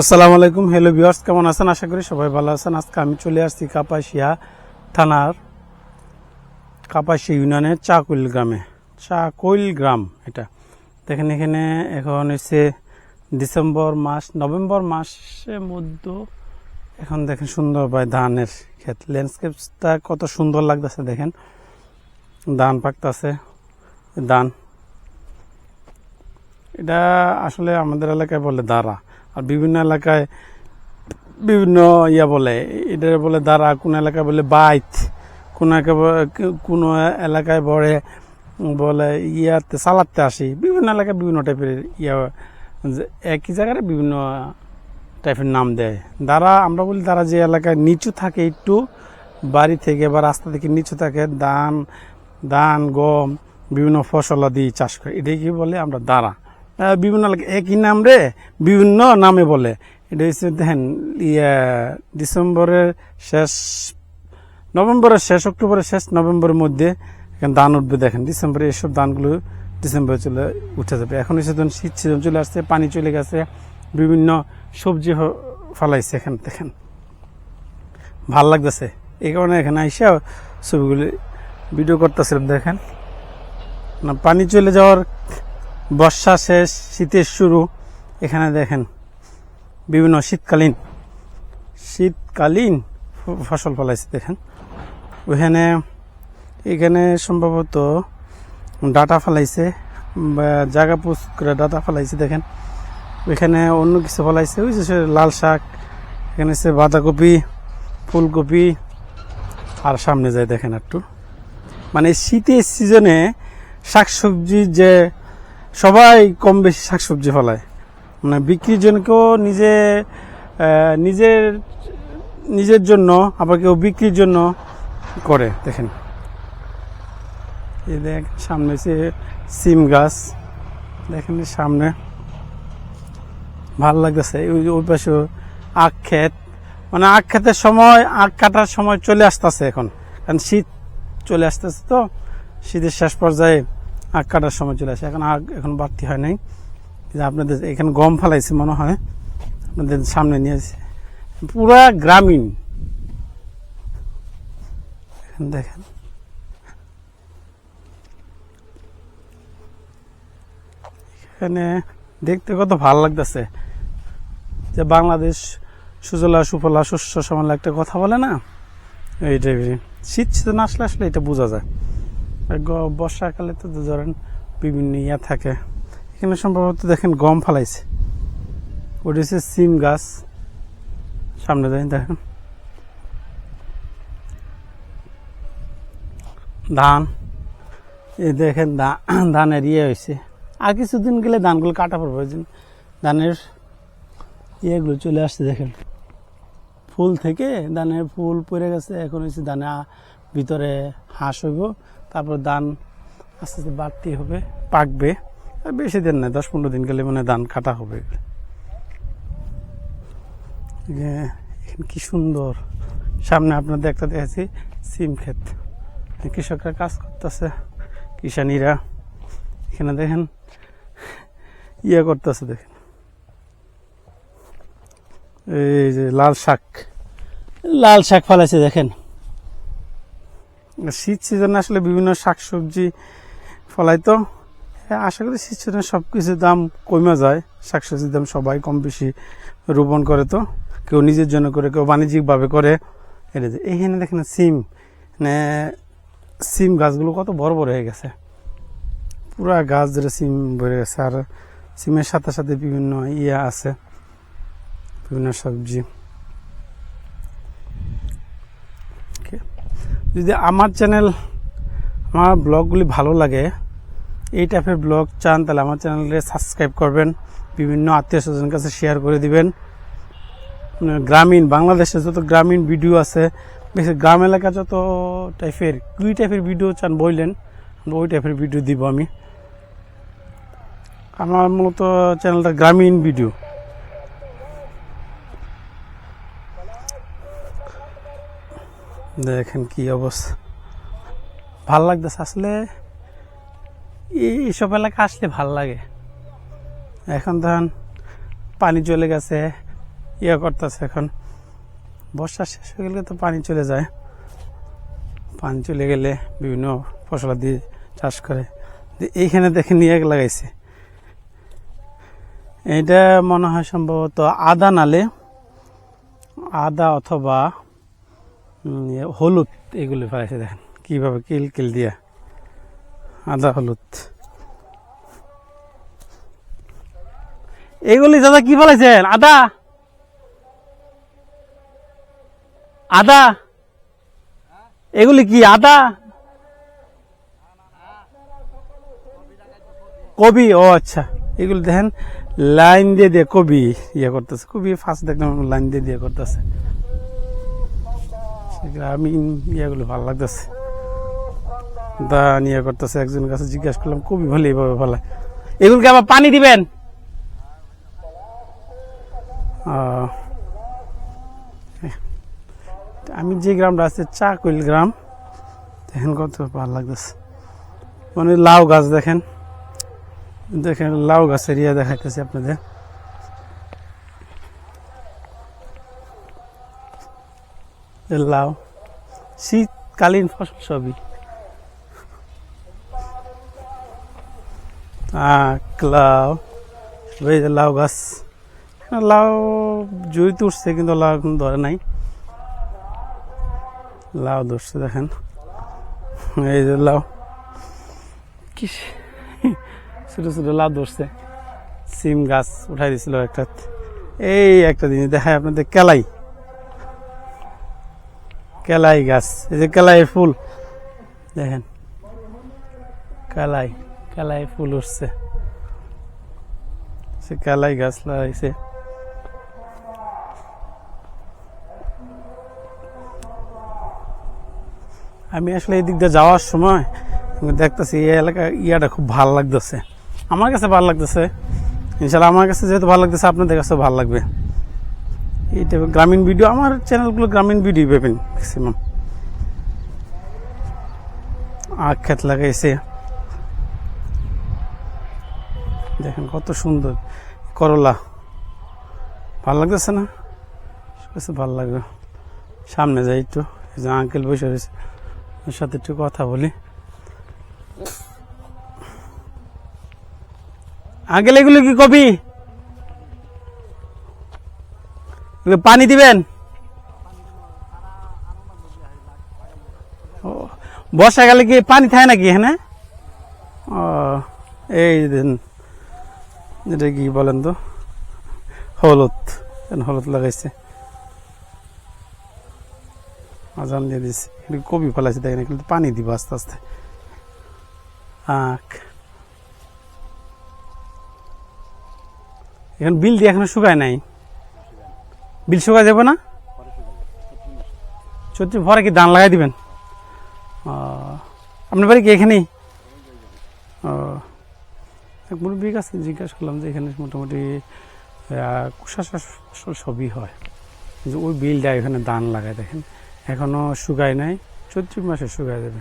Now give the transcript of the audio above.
আসসালামু আলাইকুম। Hello viewers কেমন আছেন? আশা করি সবাই ভালো আছেন। আজকে আমি চলে আসছি কাপাসিয়া থানার কাপাসিয়া ইউনিয়নের চাকুইল গ্রামে। চাকুইল গ্রাম এটা। দেখেন এখানে এখন হচ্ছে ডিসেম্বর মাস, নভেম্বর মাসের মধ্যে এখন দেখেন সুন্দর ভাই ধানের ক্ষেত। ল্যান্ডস্কেপটা কত সুন্দর লাগতেছে দেখেন। ধান পাকতেছে, ধান। এটা আসলে আমাদের এলাকায় বলে দাঁড়া আর বিভিন্ন এলাকায় বিভিন্ন ইয়া বলে এটা বলে দাঁড়া কোন এলাকায় বলে বাইত কোন কোন এলাকায় বলে বলে ইয়াতে চালাতে আসি বিভিন্ন এলাকায় বিভিন্ন টাইপের ইয়া একই জায়গায় বিভিন্ন টাইপের নাম দেয়। দ্বারা আমরা বলি দাঁড়া যে এলাকায় নিচু থাকে একটু বাড়ি থেকে বা রাস্তা থেকে নিচু থাকে ধান ধান গম বিভিন্ন ফসল ফসলাদি চাষ করে এটাই কি বলে আমরা আহ, বিভিন্ন একই নাম রে বিভিন্ন নামে বলে। এটা হচ্ছে দেখেন, ইয়া, ডিসেম্বরের শেষ, নভেম্বরের শেষ, অক্টোবরের শেষ, নভেম্বরের মধ্যে এখানে ধান উঠবে দেখেন। ডিসেম্বরে এসব ধানগুলো ডিসেম্বরে চলে উঠে যাবে। এখন এসে ধরুন শীত সিজন চলে আসছে, পানি চলে গেছে, বিভিন্ন সবজি ফলাইছে এখানে দেখেন। ভালো লাগতেছে। এই কারণে এখানে আইসা ছবিগুলি ভিডিও করতেছিলাম দেখেন। না, পানি চলে যাওয়ার বর্ষা শেষ, শীতের শুরু। এখানে দেখেন, বিভিন্ন শীতকালীন শীতকালীন ফসল ফলাইছে, দেখেন। ওখানে এখানে সম্ভবত ডাটা ফলাইছে জায়গা পুষ করে ডাটা ফলাইছে, দেখেন। ওইখানে অন্য কিছু ফলাইছে, ওই যে লাল শাক, এখানে সে বাঁধাকপি, ফুলকপি, আর সামনে যায় দেখেন একটু। মানে শীতের সিজনে শাকসবজি যে সবাই কম বেশি শাকসবজি ফলায়। মানে বিক্রির জন্য কেউ নিজে নিজের নিজের জন্য, আবার কেউ বিক্রির জন্য করে, দেখেন। এই দেখ, সামনে হচ্ছে সিম গাছ, দেখেন সামনে। ভালো লাগতেছে ওই ওই পাশে আখ ক্ষেত। মানে আখ ক্ষেতের সময়, আখ কাটার সময় চলে আসতেছে এখন। কারণ শীত চলে আসতেছে তো, শীতের শেষ পর্যায়ে আখ কাটার সময় চলে আসে। এখন আখ এখন বাড়তি হয় নাই। যে আপনাদের এখানে গম ফেলাইছে মনে হয় আপনাদের সামনে নিয়েছে পুরা গ্রামীণ। দেখেন, এখানে দেখতে কত ভালো লাগতেছে। যে বাংলাদেশ সুজলা সুফলা শস্য সমালা একটা কথা বলে না? এই টাইপের শীত না আসলে আসলে এটা বোঝা যায়। বর্ষাকালে তো ধরেন বিভিন্ন ইয়া থাকে, এখানে সম্ভবত দেখেন গম ফালাইছে। ওটা সিম গাছ। সামনে দেয় দেখেন। ধান। এই দেখেন ধানের ইয়ে হয়েছে আর কিছুদিন গেলে ধানগুলো কাটা পড়বে ধানের ইয়েগুলো চলে আসছে, দেখেন। ফুল থেকে ধানের ফুল পড়ে গেছে, এখন হচ্ছে ধানে ভিতরে হাঁস হইব। তারপর ধান আস্তে আস্তে বাড়তি হবে, পাকবে। আর বেশি দিন না দশ পনেরো দিন গেলে মানে ধান কাটা হবে। এখানে কি সুন্দর। সামনে আপনাদের একটা দেখেছি সিম ক্ষেত। কৃষকরা কাজ করতেছে, কিষানীরা। এখানে দেখেন ইয়ে করতেছে দেখেন। এই যে লাল শাক লাল শাক ফলাইছে দেখেন। শীত সিজনে আসলে বিভিন্ন শাক সবজি ফলাই তো আশা করি শীত সিজনে সব কিছুর দাম কমে যায়। শাক সবজির দাম সবাই কম বেশি রোপণ করে তো। কেউ নিজের জন্য করে, কেউ বাণিজ্যিকভাবে করে। এটা এইখানে দেখেন সিম। মানে সিম গাছগুলো কত বড় বড় হয়ে গেছে। পুরা গাছ ধরে সিম ভরে গেছে। আর সিমের সাথে সাথে বিভিন্ন ইয়ে আছে। বিভিন্ন সবজি। যদি আমার চ্যানেল আমার ব্লগগুলি ভালো লাগে, এই টাইপের ব্লগ চান, তাহলে আমার চ্যানেলকে সাবস্ক্রাইব করবেন। বিভিন্ন আত্মীয় স্বজনের কাছে শেয়ার করে দিবেন। মানে গ্রামীণ বাংলাদেশে যত গ্রামীণ ভিডিও আছে, বেশি গ্রাম এলাকা যত টাইপের দুই টাইপের ভিডিও চান বললেন, ওই টাইপের ভিডিও দিব আমি। আমার মূলত চ্যানেলটা গ্রামীণ ভিডিও দেখেন কি অবস্থা। ভালো লাগতেছে আসলে? এই- এইসব এলাকা আসলে ভালো লাগে। এখন ধরেন পানি চলে গেছে ইয়ে করতেছে এখন। বর্ষা শেষ হয়ে গেলে তো পানি চলে যায়। পানি চলে গেলে বিভিন্ন ফসল দিয়ে চাষ করে। এইখানে দেখে নিয়ে লাগাইছে। এটা মনে হয় সম্ভবত আদা নালে। আদা অথবা হলুদ এগুলি ফেলাইছে দেখেন। কীভাবে কিল কিল দিয়া। আদা, হলুদ। এইগুলি দাদা কি ফেলাইছেন? আদা? আদা? এগুলি কি আদা? কবি, ও আচ্ছা। এগুলি দেখেন, লাইন দিয়ে দিয়ে কবি ইয়ে করতেছে। কবি ফার্স্ট দেখলাম লাইন দিয়ে দিয়ে করতেছে। আমি ইয়েগুলো ভালো লাগতেছে। দা নিয়ে করতেছে একজন কাছে জিজ্ঞাসা করলাম, কবি ভালো এইভাবে ভালো এগুলোকে আবার পানি দিবেন? আমি যে গ্রামটা আছে, চাকুইল গ্রাম, দেখেন কত ভালো লাগতেছে। মানে লাউ গাছ দেখেন। দেখেন, লাউ গাছের ইয়ে দেখাইতেছি আপনাদের। লাউ। শীতকালীন ফসল সবই। আখ, লাউ লাউ গাছ। লাউ জুই তুলছে কিন্তু লাউ এখন ধরে নাই। লাউ ধরছে, দেখেন। এই যে লাউ। কি ছোট ছোট লাউ ধরছে। সিম গাছ উঠাই দিছিল একটা। এই একটা জিনিস দেখায় আপনাদের, কেলাই। কেলাই গাছ, এই যে কেলাই ফুল, দেখেন। কেলাই কেলাই ফুল উঠছে। সে কেলাই গাছ লাগাইছে। আমি আসলে এই দিক দিয়ে যাওয়ার সময় দেখতেছি এই এলাকা ইয়াটা খুব ভালো লাগতেছে। আমার কাছে ভালো লাগতেছে। ইনশাল্লাহ আমার কাছে যেহেতু ভালো লাগতেছে, আপনাদের কাছেও ভালো লাগবে। এইটা গ্রামীণ ভিডিও, আমার চ্যানেলগুলো গ্রামীণ ভিডিও পাবেন ম্যাক্সিমাম আখ ক্ষেত লাগাইছে। দেখেন কত সুন্দর করলা। ভালো লাগতেছে না? ভালো লাগবে। সামনে যাই একটু যে আঙ্কেল বসে রয়েছে। ওর সাথে একটু কথা বলি। আঙ্কেল এগুলো কি কপি এগুলো পানি দিবেন? ও, বর্ষাকালে কি পানি থাকে নাকি এখানে? ও এই এটা কি বলেন তো? হলুদ হলুদ লাগাইছে। আজান দিয়ে এখানে কপি ফেলাইছে দেখেন কিন্তু পানি দিব আস্তে আস্তে। আখ এখন বিল দিয়ে এখনও শুকায় নাই। বিল শুকায় যাবে না? চৈত্র পরে কি ধান লাগাই দিবেন? আপনার বাড়ি কি এখানেই? ও এক মুরব্বীর কাছে জিজ্ঞাসা করলাম যে এখানে মোটামুটি কুষা সবই হয় কিন্তু ওই বিলটা এখানে ধান লাগায় দেখেন এখনও শুকায় নাই চৈত্র মাসে শুকায় যাবে